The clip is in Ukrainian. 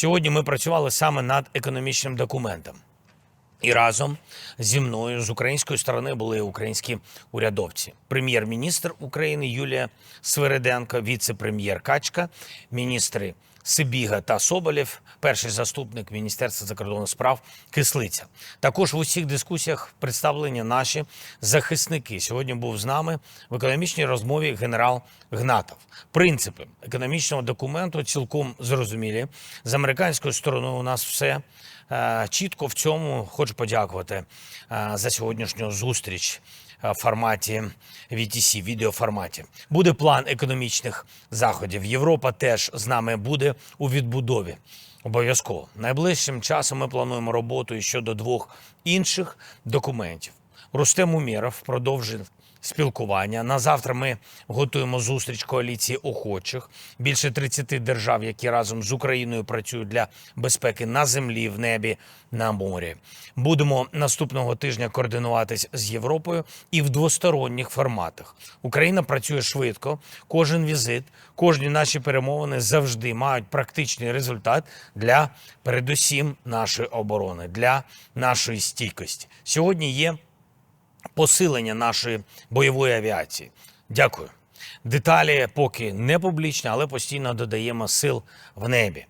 Сьогодні ми працювали саме над економічним документом. І разом зі мною з української сторони були українські урядовці: прем'єр-міністр України Юлія Свириденко, віце-прем'єр Качка, міністри Сибіга та Соболєв, перший заступник Міністерства закордонних справ Кислиця. Також в усіх дискусіях представлені наші захисники. Сьогодні був з нами в економічній розмові генерал Гнатов. Принципи економічного документу цілком зрозумілі. З американською стороною у нас все чітко в цьому хочу подякувати е, за сьогоднішню зустріч е, в форматі VTC, відеоформаті. Буде план економічних заходів. Європа теж з нами буде у відбудові. Обов'язково найближчим часом ми плануємо роботу щодо двох інших документів. Рустем Умєров продовжив спілкування. На завтра ми готуємо зустріч коаліції охочих. Більше 30 держав, які разом з Україною працюють для безпеки на землі, в небі, на морі. Будемо наступного тижня координуватись з Європою і в двосторонніх форматах. Україна працює швидко. Кожен візит, кожні наші перемовини завжди мають практичний результат для передусім нашої оборони, для нашої стійкості. Сьогодні є посилення нашої бойової авіації. Дякую. Деталі поки не публічні, але постійно додаємо сил в небі.